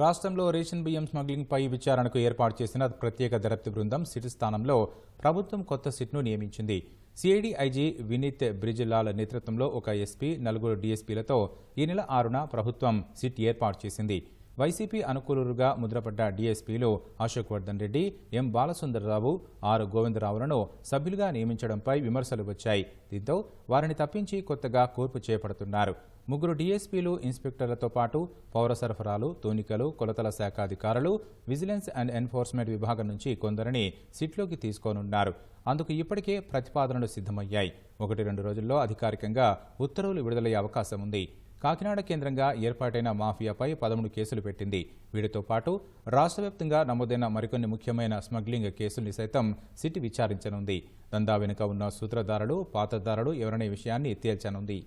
రాష్ట్రంలో రేషన్ బియ్యం స్మగ్లింగ్పై విచారణకు ఏర్పాటు చేసిన ప్రత్యేక దర్యాప్తు బృందం సిట్ స్థానంలో ప్రభుత్వం కొత్త సిట్ను నియమించింది. సిఐడి ఐజీ వినీత్ బ్రిజ్లాల్ నేతృత్వంలో ఒక ఎస్పీ నలుగురు డీఎస్పీలతో ఈ నెల ఆరున ప్రభుత్వం సిట్ ఏర్పాటు చేసింది. వైసీపీ అనుకూలుగా ముద్రపడ్డ డీఎస్పీలు అశోక్ వర్ధన్ రెడ్డి ఎం బాలసుందరరావు ఆర్ గోవిందరావులను సభ్యులుగా నియమించడంపై విమర్శలు వచ్చాయి. దీంతో వారిని తప్పించి కొత్తగా కూర్పు చేపడుతున్నారు. ముగ్గురు డీఎస్పీలు ఇన్స్పెక్టర్లతో పాటు పౌర సరఫరాలు తూనికలు కొలతల శాఖ అధికారులు విజిలెన్స్ అండ్ ఎన్ఫోర్స్మెంట్ విభాగం నుంచి కొందరిని సిట్లోకి తీసుకోనున్నారు. అందుకు ఇప్పటికే ప్రతిపాదనలు సిద్ధమయ్యాయి. ఒకటి రెండు రోజుల్లో అధికారికంగా ఉత్తర్వులు విడుదలయ్యే అవకాశం ఉంది. కాకినాడ కేంద్రంగా ఏర్పాటైన మాఫియాపై పదమూడు కేసులు పెట్టింది. వీటితో పాటు రాష్ట్ర వ్యాప్తంగా నమోదైన మరికొన్ని ముఖ్యమైన స్మగ్లింగ్ కేసుల్ని సైతం సిట్ విచారించనుంది. దందా వెనుక ఉన్న సూత్రధారులు పాతదారులు ఎవరనే విషయాన్ని తేల్చనుంది.